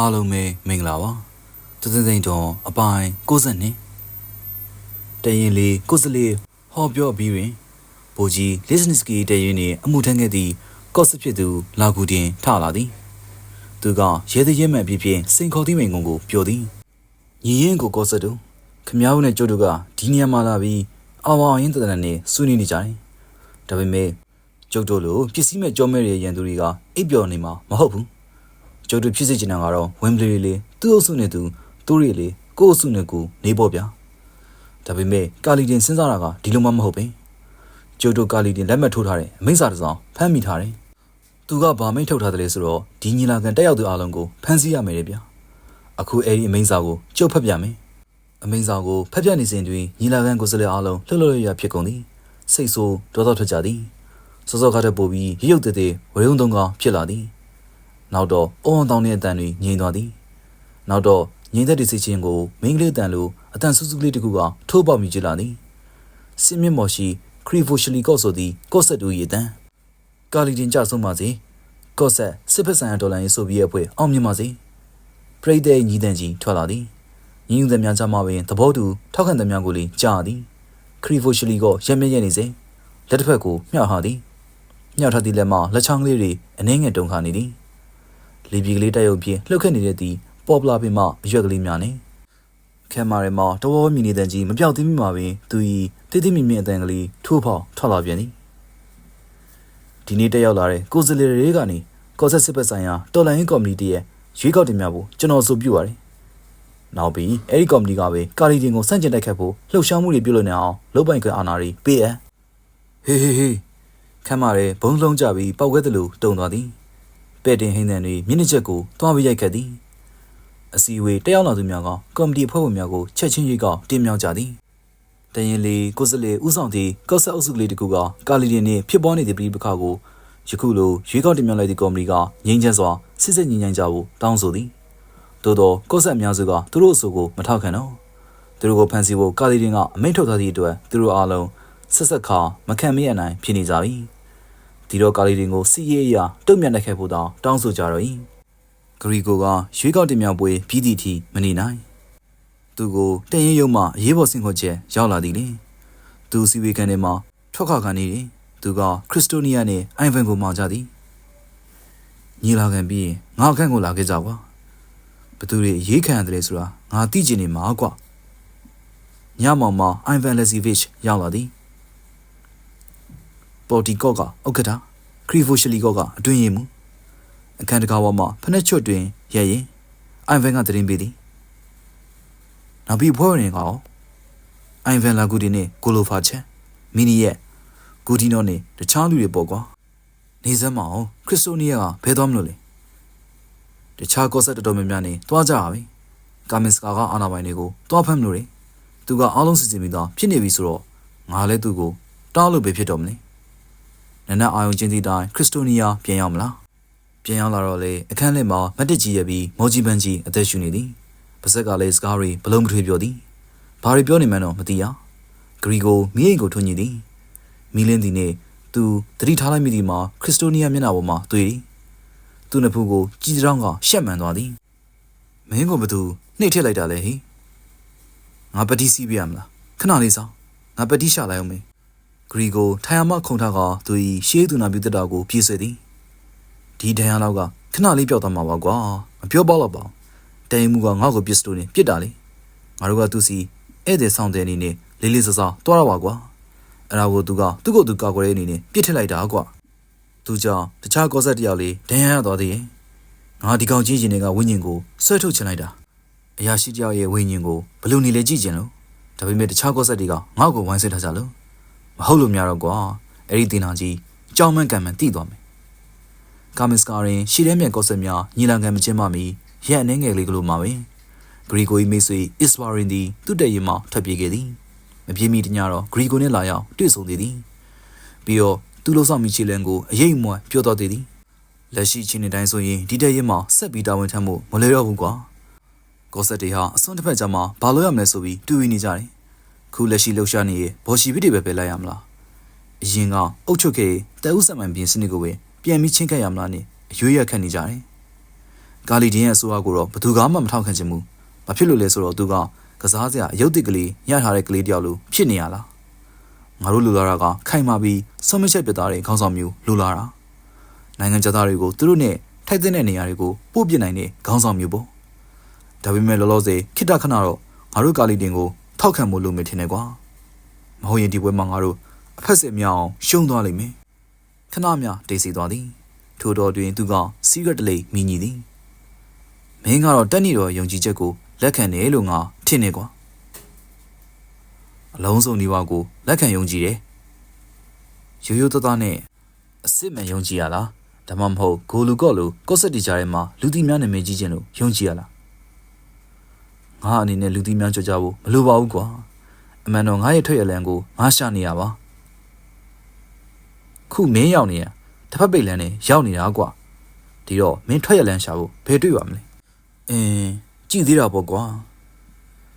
အားလုံးပဲမင်္ဂလာပါသသသိန်းတော်အပိုင်း62တရင်လေးကိုစလေးဟောပြောပြီးတွင်ဗိုလ်ကြီးလစ်နစ်စကီတရင်နှင့်အမှုထမ်းခဲ့သည့်ကော့စဖြစ်သူ လာကူတင်ထလာသည် သူကရဲသည်ရဲမှန်ပြပြင်းစိန်ခေါ်သည့်မိန်ကုံကိုပြောသည်ညီရင်ကိုကော့စတူခမ ्या ဦးနဲ့ကျုပ်တို့ကဒီညမှာလာပြီးအဝါရင်တဒနနဲ့ဆွေးနွေးနေကြတယ်ဒါပေမဲ့ကျုပ်တို့လိုပစ္စည်းမဲ့ကြောမဲ့ရဲ့ရန်သူတွေကအိပ်ပျော်နေမှာမဟုတ်ဘူး ကျုပ်တို့ဖြစ်စေချင်တာကတော့ဝမ်ဘလီလေးသူ့အုပ်စုနဲ့သူသူ့ရီလေးကိုယ့်အုပ်စုနဲ့ကိုနေပေါ့ဗျာဒါပေမဲ့ကာလီတင်စဉ်းစားတာကဒီလိုမှမဟုတ်ပဲကျုပ်တို့ကာလီတင်လက်မှတ်ထိုးထားတဲ့အမိန့်စာတစ်စောင်ဖမ်းမိထားတယ်သူကဗာမိတ်ထုတ်ထားတယ်လေဆိုတော့ဒီညီလာခံတက်ရောက်သူအားလုံးကိုဖမ်းဆီးရမယ်လေဗျာအခုအဲ့ဒီအမိန့်စာကိုကျုပ်ဖတ်ပြမယ်အမိန့်စာကိုဖတ်ပြနေစဉ်တွင်ညီလာခံကိုယ်စားလှယ်အားလုံးလှုပ်လှုပ်ရရဖြစ်ကုန်သည်စိတ်ဆိုးဒေါသထွက်ကြသည်စောစောကတည်းကပို့ပြီးရုပ်တည်တည်ဝရုံတုံးကဖြစ်လာသည် နောက်တော့အုံအောင်တောင်းတဲ့အတန်တွေငြိမ်သွားသည်နောက်တော့ငြိမ်သက်တဲ့စိတ်ချင်းကိုမိန်းကလေးတန်လိုအတန်ဆူဆူကလေးတစ်ခုကထိုးပေါက်မြည်ကြလာသည်စင်မြင့်မော်ရှိခရီဖိုရှလီကော့ဆိုသည်ကော့ဆက်တူ၏အတန်ကာလီတင်ကြဆုံးပါစေကော့ဆက်စစ်ဖက်ဆိုင်ရာဒေါ်လာရေးဆိုဗီယက်အဖွဲ့အောင်မြင်ပါစေပရိသတ်ညီတန်ကြီးထွက်လာသည်ညီညွတ်တဲ့များကြမှာပင်သဘောတူထောက်ခံတဲ့များကိုလည်းကြားသည်ခရီဖိုရှလီကရက်မျက်ရက်နေစေလက်တစ်ဖက်ကိုမျှောက်ထားသည်မျှောက်ထားသည့်လက်မှလက်ချောင်းကလေးတွေအနှင်းငယ်တုံခါနေသည် လီပီကလေးတက်ရုပ်ဖြင့်လှုပ်ခတ်နေတဲ့သည်ပေါ်ပလာပင်မှအရွက်ကလေးများနေခဲမာရဲမှာတဝေါမြည်နေတဲ့ကြီးမပြောက်သေးမိမှာပင်သူဤတိတိမိမိအတန်ကလေးထိုးဖောက်ထွက်လာပြန်သည်ဒီနေ့တက်ရောက်လာတဲ့ကိုယ်စလေတွေကနေကော့ဆက်စစ်ပတ်ဆိုင်ရာတော်လိုင်းကော်မတီရဲ့ရွေးကောက်တင်များကိုကျွန်တော်ဆိုပြုပါတယ်နောက်ပြီးအဲ့ဒီကော်မတီကပဲကာလီတင်ကိုစန့်ကျင်တိုက်ခတ်ဖို့လှုပ်ရှားမှုတွေပြုလုပ်နေအောင်လုပ်ပိုင်ခွင့်အာဏာတွေပေးအပ်ဟေးဟေးဟေးခမ်းမာရဲဘုံလုံးကြပြီးပောက်ခွဲသလိုတုံသွားသည် ပဲ့တင်ဟိန်းတန်တွေမြင့်နှစ်ချက်ကိုတွားပြီးရိုက်ခတ်သည်အစီအဝေးတက်ရောက်လာသူများကကော်မတီအဖွဲ့ဝင်များကိုချက်ချင်းရိတ်ကတင်မြောက်ကြသည်တရင်လေးကိုစလေဥဆောင်သည့်ကော့ဆက်အုပ်စုကလေးတစ်ခုကကာလီတင်နှင့်ဖြစ်ပေါ်နေသည့်ပြည်ပခါကိုယခုလိုရွေးကောက်တင်မြောက်လိုက်သည့်ကော်မတီကငြိမ်းချမ်းစွာစစ်စစ်ညီညွတ်ကြဖို့တောင်းဆိုသည်သို့သောကော့ဆက်အများစုကသူတို့အဆိုကိုမထောက်ခံတော့သူတို့ကိုဖမ်းဆီးဖို့ကာလီတင်ကအမိန့်ထုတ်ထားသည့်အတွက်သူတို့အားလုံးဆက်ဆက်ခါမခံမရနိုင်ဖြစ်နေကြပြီ ဒီတော့ကာလီတင်ကိုစီရေးအရာတုံ့ပြန်နိုင်ခဲ့ဖို့တောင်းတောင်းဆိုကြတော့၏ဂရီကိုကရွေးကောက်တင်မြှောက်ပွဲပြီးသည့်အထိမနေနိုင်သူကိုတရင်ရုံမှအရေးပေါ်ဆင့်ခေါ်ချက်ရောက်လာသည်လေသူစီဝေကန်ထဲမှာထွက်ခွာခံနေတယ်သူကခရစ်စတိုနီးယားနဲ့အိုင်ဗန်ကိုမောင်ကြသည်ညီလာခံပြီးရင်ငါအခန့်ကိုလာခဲ့ကြကွာဘသူတွေရေးခံရတယ်ဆိုတာငါသိချင်နေမှာကွာညမောင်မအိုင်ဗန်လက်စီဗစ်ရောက်လာသည် ပေါ်တီကော့ကဥက္ကဋ္ဌခရီဖိုရှလီကော့ကအတွင်းရင်မူအခန်းတကားပေါ်မှာဖနှက်ချွတ်တွင်ရဲရင်အိုင်ဗန်ကတရင်ပေးသည်နောက်ပြီးဖွဲ့ဝင်ကရောအိုင်ဗန်လာဂူဒီနဲ့ကိုလိုဖာချက်မီနီရဲ့ဂူဒီနိုနဲ့တခြားလူတွေပေါ့ကွာနေစမ်းမအောင်ခရစ်စတိုနီးယားကဘယ်သွားမလို့လဲတခြားကော့ဆက်တော်တော်များများနဲ့တွားကြပါပဲကာမင်စကာကအာနာပိုင်တွေကိုတွားဖမ်းမလို့လေသူကအားလုံးစီစဉ်ပြီးသားဖြစ်နေပြီဆိုတော့ငါလည်းသူ့ကိုတားလို့ပဲဖြစ်တော့မလဲ နနက်အာယုံချင်းစီတိုင်းခရစ်စတိုနီးယားပြန်ရောက်မလားပြန်ရောက်လာတော့လေအခန်းထဲမှာမတ်တစ်ကြီးရပြီးမော်ဂျီပန်ကြီးအသက်ရှူနေသည်ပါဇက်ကလည်းစကားတွေဘလုံးမထွေးပြောသည်ဘာတွေပြောနေမှန်းတော့မသိရဂရီကိုမိအိမ်ကိုထွန်းညင်သည်မီလင်းသည်နဲ့သူတတိထားလိုက်မိသည်မှာခရစ်စတိုနီးယားမျက်နှာပေါ်မှာတွေ့သည်သူ့နှစ်ဖူးကိုကြည်တောင်းကရှက်မှန်သွားသည်မင်းကဘသူနှိပ်ထည့်လိုက်တာလေဟိငါပတိစီးပြရမလားခဏလေးစောင်းငါပတိရှာလိုက်အောင်မေး ဂရီကိုထိုင်ရမခုံထားကသူ၏ရှေးသူနာပြုတတာကိုပြည့်ဆွေသည်ဒီဒဏ်ရာလောက်ကခဏလေးပြောက်သွားမှာပါကွာမပြောပါတော့ပါတိုင်မှုကငါ့ကိုပစ္စတိုနဲ့ပြစ်တာလေငါတို့ကသူစီဧည့်သည်ဆောင်တဲ့အနေနဲ့လေးလေးစားစားတွားတော့ပါကွာအဲ့ဒါကိုသူကသူ့ကိုယ်သူကာကွယ်တဲ့အနေနဲ့ပြစ်ထစ်လိုက်တာကွာသူကြောင့်တခြားကောဆက်တယောက်လေးဒဏ်ရာရသွားသေးရဲ့ငါဒီကောင်ကြီးရင်တွေကဝိညာဉ်ကိုဆွဲထုတ်ချင်လိုက်တာအရာရှိတယောက်ရဲ့ဝိညာဉ်ကိုဘယ်လိုနေလဲကြည့်ကြင်လို့ဒါပေမဲ့တခြားကောဆက်တွေကငါ့ကိုဝိုင်းဆဲထားကြလို့ မဟုတ်လို့များတော့ကွာအဲ့ဒီတင်တော်ကြီးအကြောင်းမှန်ကန်မှန်တိသွားမယ်ကာမစ်ကာရင်ရှီရဲမြတ်ကော့ဆက်များညီလာခံမကျင်းပမီရက်အနေငယ်လေးကလေးမှာပဲဂရီကို၏မိတ်ဆွေအစ္စဝါရင်သည်သူ့တရင်မှထွက်ပြေးခဲ့သည်မပြေးမီတညတော့ဂရီကိုနဲ့လာရောက်တွေ့ဆုံသေးသည်ပြီးတော့သူ့လို့ဆောင်မိချီလန်ကိုအရေးမွန်ပြောတော်သေးသည်လက်ရှိချင်းနေတိုင်းဆိုရင်ဒီတရင်မှာဆက်ပြီးတာဝန်ထမ်းမှုမလဲတော့ဘူးကွာကော့ဆက်တွေဟာအစွန်းတစ်ဖက်ကြမှာဘာလို့ရမလဲဆိုပြီးတွေးနေကြတယ် ခုလက်ရှိလှုပ်ရှားနေရင်ဘော်ရှိပစ်တွေပဲပဲလိုက်ရမလားအရင်ကအုတ်ချုပ်ခဲ့တဲဥဆက်မှန်ပြင်စနစ်ကိုပဲပြန်ပြီးချင်းခတ်ရမလားနဲ့အရွေးရခတ်နေကြတယ်ကာလီတင်ရဲ့အဆိုအကိုတော့ဘသူကမှမထောက်ခံချင်ဘူး။ဘာဖြစ်လို့လဲဆိုတော့သူကကစားစရာအယုတ်တစ်ကလေးရထားတဲ့ကလေးတယောက်လိုဖြစ်နေရလား။ငါတို့လူလာတာကခိုင်မာပြီးဆုံးမချက်ပြသားတဲ့ခေါင်းဆောင်မျိုးလူလာတာ။နိုင်ငံသားတွေကိုသူတို့နဲ့ထိုက်တဲ့နေရာတွေကိုပို့ပြနိုင်တဲ့ခေါင်းဆောင်မျိုးပေါ့။ဒါပေမဲ့လောလောဆယ်ခိတ္တခဏတော့ငါတို့ကာလီတင်ကို ထောက်ခံမှုလုပ်မယ်ထင်တယ်ကွာ။မဟုတ်ရင်ဒီပွဲမှာငါတို့အဖက်စစ်မြောက်အောင်ရှုံးသွားလိမ့်မယ်။ခဏမြတိတ်စီသွားသည်။ထို့တော်တွင်သူကစီးရက်တလေးမိညီသည်။မင်းကတော့တက်နေတော့ယုံကြည်ချက်ကိုလက်ခံတယ်လို့ငါထင်နေကွာ။အလုံးစုံဒီဝါကိုလက်ခံယုံကြည်တယ်။ရိုးရိုးသားသားနဲ့အစ်စ်မှန်ယုံကြည်ရလား။ဒါမှမဟုတ်ဂိုလူကော့လိုကော့ဆက်တီကြားထဲမှာလူတီများနာမည်ကြီးခြင်းလို့ယုံကြည်ရလား။ ငါအနေနဲ့လူတီများကြွကြဖို့မလိုပါဘူးကွာ။အမှန်တော့ငါရဲ့ထွက်ရလန်ကိုငါရှာနေရပါ။ခုမင်းရောက်နေရတစ်ဖက်ပိတ်လန်းနဲ့ရောက်နေတာကွာ။ဒီတော့မင်းထွက်ရလန်ရှာဖို့ဘယ်တွေ့ပါမလဲ။အင်းကြည့်သေးတာပေါ့ကွာ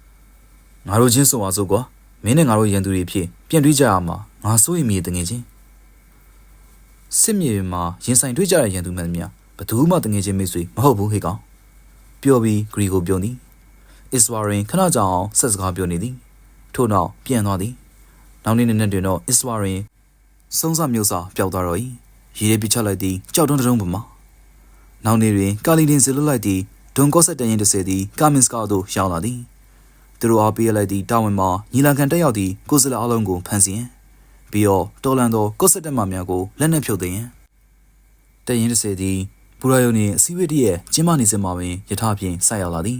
။ငါတို့ချင်းဆိုပါစို့ကွာ။မင်းနဲ့ငါတို့ရန်သူတွေဖြစ်ပြန်တွေ့ကြရမှာငါစိုးရိမ်မိတဲ့တငယ်ချင်း။စစ်မြေပြင်မှာရင်ဆိုင်တွေ့ကြတဲ့ရန်သူမှန်သမျှဘယ်သူမှတငယ်ချင်းမိတ်ဆွေမဟုတ်ဘူးဟေ့ကောင်။ပြောပြီးဂရီကိုပြုံးသည်။ အစ္စဝါရင်ခဏကြာအောင်ဆက်စကားပြောနေသည်ထို့နောက်ပြန်သွားသည်နောက်နေ့နေ့တွင်တော့အစ္စဝါရင်စုံစမျိုးစာပျောက်သွားတော့၏ရေရဲပြချလိုက်သည်ကြောက်တုံးတုံးပမာနောက်နေ့တွင်ကာလီတင်စီလွတ်လိုက်သည်ဒွန်ကော့ဆက်တန်ရင်တစ်ဆယ်သည်ကာမင်စကာသို့ရောက်လာသည်သူတို့အားပေးလိုက်သည့်တာဝန်မှာညီလာခံတက်ရောက်သည့်ကိုယ်စားလှယ်အလုံးကိုဖမ်းဆီးရန်ပြီးတော့တော်လန်သောကော့ဆက်တက်မှများကိုလက်နက်ဖြုတ်သိမ်းရန်တန်ရင်တစ်ဆယ်သည်ဘူရာယုန်နှင့်အစည်းအဝေးတည်းရဲ့ကျင်းပနေစမှာပင်ယထာဖြင့်ဆိုက်ရောက်လာသည်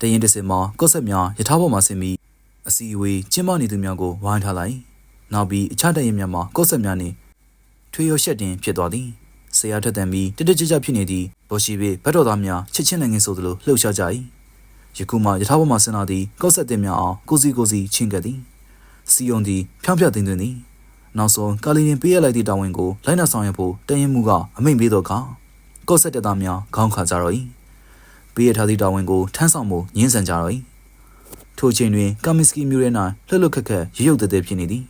တရင်တစ်စင်မှာကော့ဆက်များယထာပေါ်မှာဆင်းပြီးအစီအဝေးကျင်းပနေသူများကိုဝိုင်းထားလိုက်နောက်ပြီးအခြားတရင်များမှာကော့ဆက်များနှင့်ထွေရောရှက်တင်ဖြစ်သွားသည်ဆရာထက်တန်ပြီးတတကြကြဖြစ်နေသည့်ဘောရှိပေဘတ်တော်သားများချစ်ချင်းနိုင်ငံဆိုသလိုလှုပ်ရှားကြ၏ယခုမှယထာပေါ်မှာဆင်းလာသည့်ကော့ဆက်တင်များအောင်ကိုစီကိုစီချင်းကပ်သည်စီယုံသည်ဖြောင်းဖြသိမ့်သွင်းသည်နောက်ဆုံးကာလီရင်ပေးရလိုက်သည့်တာဝန်ကိုလိုက်နာဆောင်ရွက်ဖို့တရင်မှုကအမိန့်ပေးတော့အခါကော့ဆက်တက်သားများခေါင်းခါကြတော့၏ ပေးရထားသည့်တာဝန်ကိုထမ်းဆောင်မှုညှင်းဆန်ကြတော့၏ထိုအချိန်တွင်ကာမင်စကီမြို့ရဲ၌လှုပ်လှုပ်ခက်ခက်ရရုပ်တည်းဖြစ်နေသည်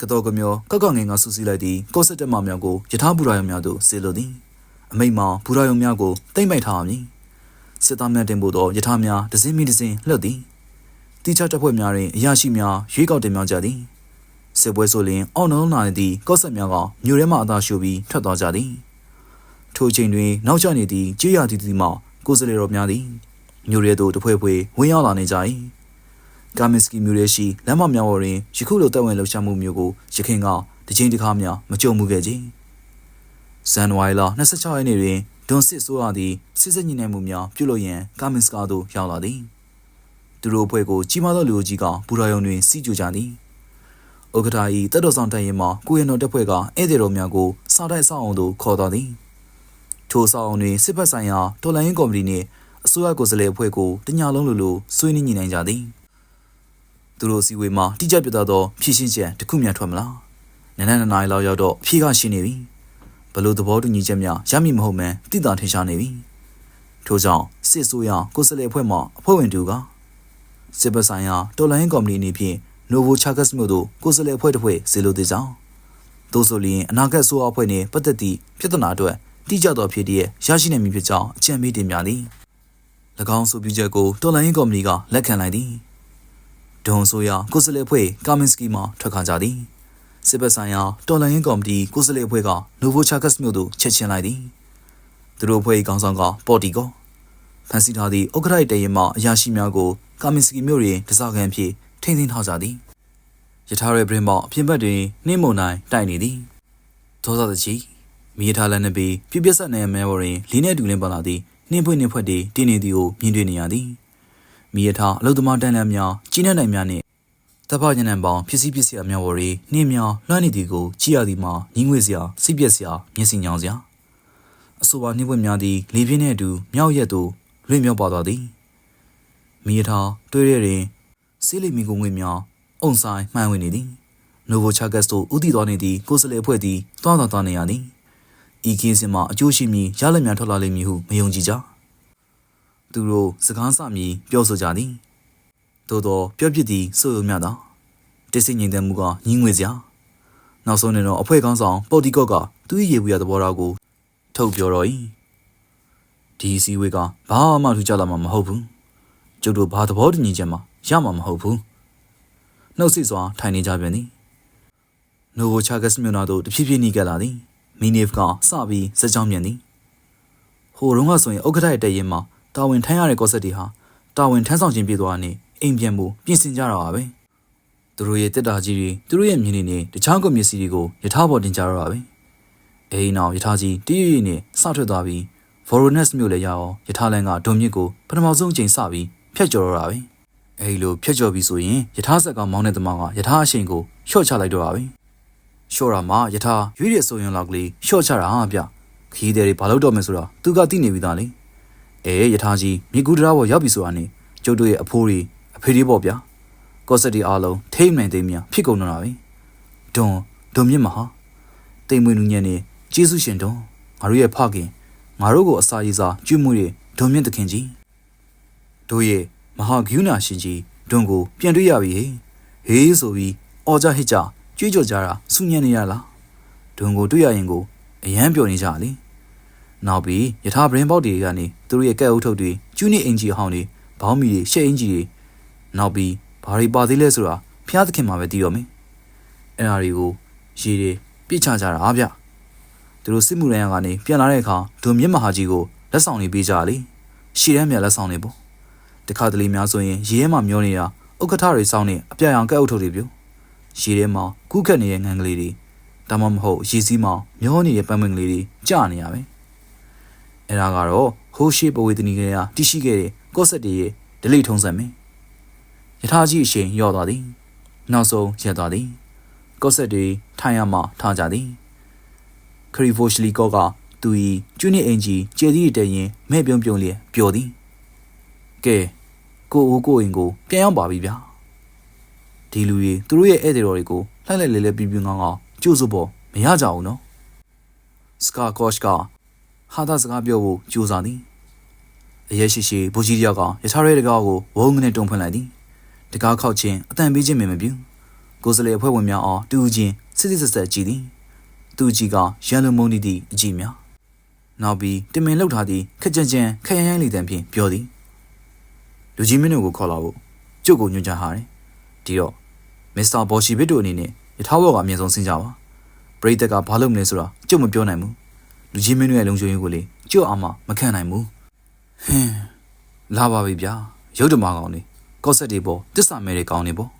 ကတော်ကမျောကောက်ကောက်ငင်ကဆူစီလိုက်သည့်ကော့ဆက်တက်မများကိုယထာဘူရာယုံများသို့ဆေလိုသည်အမိတ်မှာဘူရာယုံများကိုတိမ့်ပိုက်ထားမည်စစ်သားများတင်ဖို့သောယထာများဒဇင်းမီဒဇင်းလှုပ်သည်တိကျတပ်ဖွဲ့များတွင်အရာရှိများရွေးကောက်တင်မြောက်ကြသည်စစ်ပွဲဆိုလျင်အောက်နှလုံးနာနေသည့်ကော့ဆက်များကမြို့ထဲမှအသာရှုပြီးထွက်သွားကြသည်ထိုအချိန်တွင်နောက်ကျနေသည့်ကြေးရသည်သည်မှ ကိုယ်စလေတော်များသည်မြို့ရဲသို့တဖွဲဖွဲဝင်ရောက်လာနေကြ၏ကာမင်စကီမြို့ရဲရှိလမ်းမများပေါ်တွင်ယခုလိုတပ်ဝင်လှုပ်ရှားမှုမျိုးကိုရခင်ကတစ်ချိန်တစ်ခါမျှမကြုံမှုခဲ့ကြဇန်နဝါရီလ26ရက်နေ့တွင်ဒွန်စစ်ဆိုးရသည့်စစ်စစ်ညှိနှိုင်းမှုများပြုလုပ်ရန်ကာမင်စကာသို့ရောက်လာသည်သူတို့အဖွဲ့ကိုကြီးမားသောလူကြီးကဘူရာယုံတွင်စီးကြကြသည်ဥက္ကဋ္ဌ၏တက်တော်ဆောင်တိုင်ရင်မှာကိုရနော်တပ်ဖွဲ့ကဧည့်သည်တော်များကိုစားတိုက်ဆောင်အောင်သို့ခေါ်တော်သည် ထိုဆောင်အောင်တွင်စစ်ဘက်ဆိုင်ရာတော်လိုင်းကော်မတီနှင့်အစိုးရကိုယ်စားလှယ်အဖွဲ့ကိုတညလုံးလိုလိုဆွေးနွေးညှိနှိုင်းကြသည်သူတို့စီဝေးမှာတိကျပြတ်သောဖြည့်ရှင်းချက်တစ်ခုမှထွက်မလားနန်းနန်းနာရီလောက်ရောက်တော့အဖြေကရှိနေပြီဘလို့သဘောတူညီချက်များရမည်မဟုတ်မှန်းသိတာထင်ရှားနေပြီထို့ကြောင့်စစ်ဆိုးရကိုယ်စားလှယ်အဖွဲ့မှအဖွဲ့ဝင်တူကစစ်ဘက်ဆိုင်ရာတော်လိုင်းကော်မတီအနေဖြင့်နိုဗိုချာကတ်မြို့သို့ကိုယ်စားလှယ်အဖွဲ့တစ်ဖွဲ့စေလိုသေးကြောင်းသို့ဆိုလျှင်အနာဂတ်ဆိုးအဖွဲ့နှင့်ပတ်သက်သည့်ပြဿနာအတွက် တိကျသောဖြစ်တည်းရရှိနိုင်မည်ဖြစ်ကြောင်းအကြံပေးတင်ပြသည်၎င်းဆိုပြချက်ကိုတော်လိုင်းကော်မတီကလက်ခံလိုက်သည်ဒွန်ဆိုရကိုယ်စားလှယ်အဖွဲ့ကာမင်စကီမှထွက်ခွာကြသည်စစ်ဘက်ဆိုင်ရာတော်လိုင်းကော်မတီကိုယ်စားလှယ်အဖွဲ့ကနိုဗိုချာကတ်မြို့သို့ချက်ချင်းလိုက်သည်သူတို့အဖွဲ့ခေါင်းဆောင်ကပေါ်တီကိုဖန်ဆီးထားသည့်ဥက္ကဋ္ဌတရင်မှအရာရှိများကိုကာမင်စကီမြို့တွင်တစားခံဖြင့်ထိန်းသိမ်းထားကြသည်ယထာရဲပရင်မောအပြင်ဘက်တွင်နှင်းမုန်တိုင်းတိုက်နေသည်ဒေါသတကြီး မိရထားလက်နှပြီးပြပြဆက်နေမဲဝရင်လင်းနဲ့တူလင်းပါလာသည်နှင်းဖွင့်နှင်းဖွက်သည်တင်းနေသည်ကိုမြင်တွေ့နေရသည်မိရထားအလုသမားတန်းလန်းများကြီးနှံ့နိုင်များနှင့်တပ်ဖညနံပေါင်းဖြစ်စီဖြစ်စီအများဝရီနှင်းများလွှမ်းနေသည်ကိုကြည့်ရသည်မှာညီငွေစရာစိတ်ပြက်စရာမျက်စိညောင်စရာအဆိုပါနှင်းပွင့်များသည်လေပြင်းနှင့်အတူမြောက်ရက်သို့လွင့်မြောက်ပါသွားသည်မိရထားတွေ့ရရင်စေးလိမမီကိုငွေများအုံဆိုင်မှန်ဝင်နေသည်နိုဗိုချာဂတ်စ်တို့ဥတီတော်နေသည့်ကိုယ်စလေအဖွဲ့သည်တွားတော်သွားနေရသည် ဤကင်းစင်မှာအကျိုးရှိမည်ရလက်များထွက်လာလိမ့်မည်ဟုမယုံကြည်ကြသူတို့စကားစမည်ပြောဆိုကြသည်သို့သောပြောပြစ်သည်ဆိုရုံမျှသာတစ်စိငိမ့်တဲ့မူကညီးငွေစရာနောက်ဆုံးနေတော့အဖွဲ့ကောင်းဆောင်ပေါ်တီကော့ကသူ့ရဲ့ရေဘူးရသဘောထားကိုထုတ်ပြောတော့၏ဒီအစည်းအဝေးကဘာမှထူးခြားလာမှာမဟုတ်ဘူးကျုပ်တို့ဘာသဘောတူညီချက်မှရမှာမဟုတ်ဘူးနှုတ်ဆိတ်စွာထိုင်နေကြပြန်သည်နိုဗိုချာဂက်စ်မြို့နာတို့တဖြည်းဖြည်းနှီးကပ်လာသည် မီနီဖ်ကစပြီးစက်ကြောင်းမြန်သည်ဟိုတုန်းကဆိုရင်ဥက္ကဋ္ဌရဲ့တရင်မှာတာဝန်ထမ်းရတဲ့ကော့ဆက်တီဟာတာဝန်ထမ်းဆောင်ခြင်းပြည့်သွားတဲ့အိမ်ပြန်မှုပြင်ဆင်ကြတာပါပဲသူတို့ရဲ့တက်တာကြီးတွေသူတို့ရဲ့မြင်းတွေနဲ့တခြားကုန်ပစ္စည်းတွေကိုယထာပေါ်တင်ကြတော့တာပဲအဲဒီနောက်ယထာကြီးတည်ရည်နဲ့စထွက်သွားပြီး Voronezh မြို့လည်းရအောင်ယထာလန်ကဒုံမြစ်ကိုပထမဆုံးအချိန်စပြီးဖျက်ကျော်တော့တာပဲအဲဒီလိုဖျက်ကျော်ပြီးဆိုရင်ယထာဆက်ကမောင်းတဲ့သမားကယထာအရှိန်ကိုလျှော့ချလိုက်တော့တာပဲ လျှော့တာမှယထာရွေးရဆိုရင်လောက်ကလေးလျှော့ချတာဟာဗျခီးတဲ့တွေဘာလို့တော့မယ်ဆိုတော့သူကသိနေပြီသားလေအဲယထာကြီးမြေကူတရာပေါ်ရောက်ပြီဆိုတာနဲ့ကျုပ်တို့ရဲ့အဖိုးတွေအဖေတွေပေါ့ဗျာကော့ဆက်တီအားလုံးထိမ့်နိုင်သိမ်းမြဖြစ်ကုန်တော့တာပဲဒွန်ဒွန်မြင့်မဟာတိမ်မွေနူညံ့နေကျေးဇူးရှင်ဒွန်ငါတို့ရဲ့ဖခင်ငါတို့ကိုအစာရည်စာကျွမှုတွေဒွန်မြင့်သခင်ကြီးတို့ရဲ့မဟာဂယုဏရှင်ကြီးဒွန်ကိုပြန်တွေ့ရပြီဟေးဟေးဆိုပြီးအော်ကြဟစ်ကြ ကြွေးကြော်ကြတာစူညံ့နေရလားဒွန်ကိုတွေ့ရရင်ကိုအယမ်းပျော်နေကြလေနောက်ပြီးယထာပရင်ပေါက်တွေကနေသူတို့ရဲ့ကဲ့အုပ်ထုပ်တွေကျူးနေအင်ဂျီဟောင်းတွေဘောင်းမီတွေရှက်အင်ဂျီတွေနောက်ပြီးဘာတွေပါသေးလဲဆိုတာဖျားသခင်မှာပဲသိရောမင်းအဲ့ဒါတွေကိုရေတွေပြစ်ချကြတာဗျသူတို့စစ်မှုရန်ကနေပြန်လာတဲ့အခါဒုံမြင့်မဟာကြီးကိုလက်ဆောင်တွေပေးကြလေရှီရမ်းမြလက်ဆောင်တွေပေါ့တခါတလေများဆိုရင်ရေထဲမှာမျောနေတာဥက္ကဋ္ဌတွေစောင်းနေအပြာရောင်ကဲ့အုပ်ထုပ်တွေပြု ရေထဲမှာကူးခတ်နေတဲ့ငံကလေးတွေဒါမှမဟုတ်ရေစည်းမှာမျောနေတဲ့ပန်းမင်ကလေးတွေကြာနေရပဲအဲ့ဒါကတော့ဟိုးရှိပဝေသနီကလေးကတရှိခဲ့တဲ့ကော့ဆက်တွေရဲ့ဒလိထုံးစံပဲယထာကြီးအရှင်ရော့သွားသည်နောက်ဆုံးရက်သွားသည်ကော့ဆက်တွေထိုင်ရမှထားကြသည်ခရီဖိုရှလီကောကသူဤကျွနစ်အင်ဂျီကျေသီးတည်ရင်မဲ့ပြုံးပြုံးလျက်ပျော်သည်ကဲကိုအိုးကိုအိမ်ကိုပြန်ရောက်ပါပြီဗျာ ဒီလူတွေသူတို့ရဲ့ဧည့်သည်တော်တွေကိုလှိုက်လိုက်လဲလဲပြပြငေါငေါကြိုးစို့ပေါ်မရကြဘူးနော်စကာကော့ရှ်ကဟာသာစကားပြောဖို့ကြိုးစားသည်အရက်ရှိရှိဘူကြီးတယောက်ကရထားရဲတကားကိုဝုန်းကနေတုံဖွင့်လိုက်သည်တကားခောက်ခြင်းအတန်ပေးခြင်းမမပြုကိုယ်စလေအဖွဲ့ဝင်များအားတူးချင်းစစ်စစ်ဆက်ဆက်ကြည့်သည်သူကြီးကရန်လုံမုန်းသည့်အကြည့်များနောက်ပြီးတင်မင်လောက်ထားသည့်ခက်ကြံကြံခရရိုင်းလေးတံဖြင့်ပြောသည်လူကြီးမင်းတို့ကိုခေါ်လာဖို့ကျုပ်ကိုညွှန်ကြားထားတယ်ဒီတော့ မစ္စတာဘော်ရှီဘစ်တို့အနေနဲ့ရထားဘော်ကအမြင်ဆုံးဆင်းကြပါပရိသတ်ကဘာလုပ်မလဲဆိုတာကျုပ်မပြောနိုင်ဘူးလူကြီးမင်းတို့ရဲ့လုံခြုံရေးကိုလေကျုပ်အာမမခံနိုင်ဘူးဟင်းလာပါပြီဗျာရုပ်တမကောင်လေးကော့ဆက်တွေပေါ်တစ္ဆာမဲတွေကောင်းနေပေါ့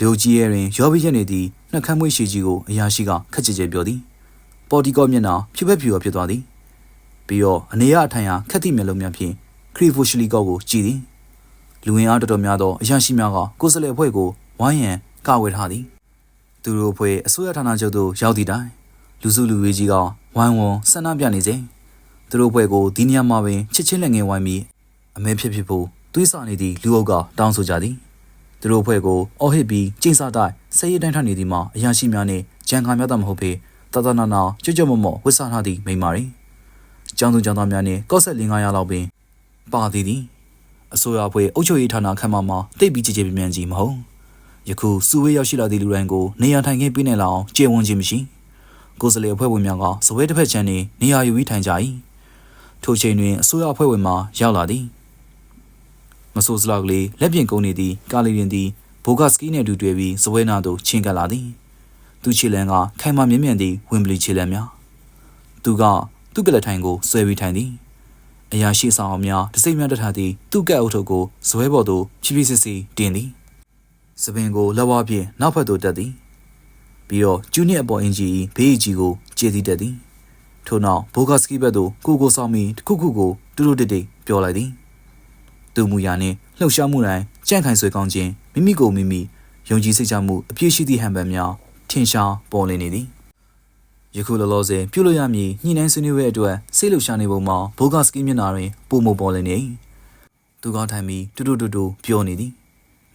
လူကြီးရဲ့ရင်ရောပြီးရက်နေသည့်နှက်ခမ်းမွေးရှိကြီးကိုအရာရှိကခက်ကြဲကြဲပြောသည်ပေါ်တီကောမျက်နှာဖြူဖက်ဖြူရဖြစ်သွားသည်ပြီးတော့အနေရအထိုင်ဟာခက်သည့်မျက်လုံးများဖြင့်ခရီဖိုရှလီကောကိုကြည်သည်လူဝင်အားတော်တော်များသောအရာရှိများကကိုယ်စလဲအဖွဲ့ကိုဝိုင်းရန် ကဝေထားသည်သူတို့အဖွဲ့အစိုးရဌာနချုပ်သို့ရောက်သည့်တိုင်လူစုလူဝေးကြီးကဝိုင်းဝန်းဆန္ဒပြနေစဉ်သူတို့အဖွဲ့ကိုဒီနေရာမှာပင်ချစ်ချင်းလက်ငယ်ဝိုင်းပြီးအမဲဖြစ်ဖြစ်ဖို့သွေးဆနေသည့်လူအုပ်ကတောင်းဆိုကြသည်သူတို့အဖွဲ့ကိုအော်ဟစ်ပြီးကျင်းစားတိုင်းဆဲရတိုင်းထနေသည်မှာအရာရှိများနှင့်ဂျန်ခါများသာမဟုတ်ပေတသနာနာကြွကြွမမော့ဝစ်ဆထားသည့်မိမာရီကျောင်းသူကျောင်းသားများနှင့်ကော့ဆက်လင်900လောက်ပင်ပါသည်သည်အစိုးရအဖွဲ့အုပ်ချုပ်ရေးဌာနခန့်မှမှာတိတ်ပြီးကြည်ကြည်ပြင်းပြင်းကြီးမဟုတ် ယခုစုဝေးရောက်ရှိလာသည့်လူတိုင်းကိုနေရာထိုင်ခင်းပေးနေလောက်အောင်ကျေဝန်းခြင်းမရှိကိုယ်စလေအဖွဲ့ဝင်များကစပွဲတစ်ဖက်ချမ်းနေနေရာယူပြီးထိုင်ကြ၏ထိုချိန်တွင်အစိုးရအဖွဲ့ဝင်မှရောက်လာသည်မဆိုးစလောက်ကလေးလက်ပြင်ကုန်းနေသည်ကာလီရင်သည်ဘိုဂတ်စကီနှင့်အတူတွေ့ပြီးစပွဲနာသို့ချင်းကပ်လာသည်သူခြေလန်းကခိုင်မာမြင့်မြတ်သည့်ဝင်ဘလီခြေလန်းများသူကသူ့ကလထိုင်ကိုဆွဲပြီးထိုင်သည်အရာရှိဆောင်အောင်များတစိမ့်များတထားသည့်သူ့ကဲ့အုပ်ထုပ်ကိုဇွဲပေါ်သို့ဖြည်းဖြည်းစစ်စီတင်သည် စပင်ကိုလက်ဝါးဖြင့်နောက်ဖက်သို့တက်သည်ပြီးတော့ကျူးနစ်အပေါ်အင်ဂျီဘေးကြီးကိုကျေသည်တက်သည်ထို့နောက်ဘိုဂတ်စကီဘက်သို့ကိုကိုဆောင်ပြီးတစ်ခုခုကိုတူတူတိတ်တိတ်ပြောလိုက်သည်သူမူရာနှင့်လှုပ်ရှားမှုတိုင်းကြန့်ခိုင်ဆွေကောင်းခြင်းမိမိကိုမိမိယုံကြည်စိတ်ချမှုအပြည့်ရှိသည့်ဟန်ပန်များထင်ရှားပေါ်လင်းနေသည်ယခုလောလောဆယ်ပြုလို့ရမည်ညှိနှိုင်းဆွေးနွေးရဲ့အတွက်စိတ်လှုပ်ရှားနေပုံမှာဘိုဂတ်စကီမျက်နှာတွင်ပုံမပေါ်လင်းနေသူကောင်းထိုင်ပြီးတူတူတူတူပြောနေသည်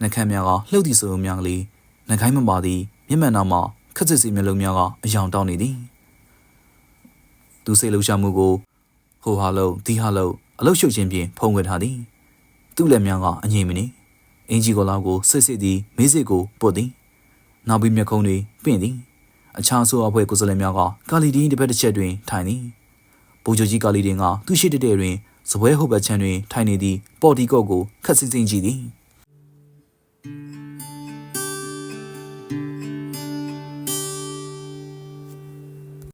နှခမ်းများကလှုပ်သည့်ဆိုုံများကလေးနှခိုင်းမပါသည်မျက်မှန်နောက်မှခက်စစ်စီမျက်လုံးများကအယောင်တောင်းနေသည်သူစိတ်လှုပ်ရှားမှုကိုဟိုဟာလုံးဒီဟာလုံးအလုတ်ရှုပ်ခြင်းဖြင့်ဖုံးဝဲထားသည်သူ့လက်များကအငြိမ်မနေအင်ဂျီကိုလောက်ကိုဆွတ်စစ်သည်မေးစစ်ကိုပုတ်သည်နောက်ပြီးမျက်ခုံးတွေပင့်သည်အခြားဆိုအဖွဲ့ကိုယ်စားလှယ်များကကာလီဒီတစ်ဖက်တစ်ချက်တွင်ထိုင်သည်ဘူဂျိုကြီးကာလီဒင်ကသူ့ရှိတဲ့တဲ့တွင်စပွဲဟိုဘက်ချမ်းတွင်ထိုင်နေသည့်ပေါ်တီကော့ကိုခက်စစ်စစ်ကြည့်သည်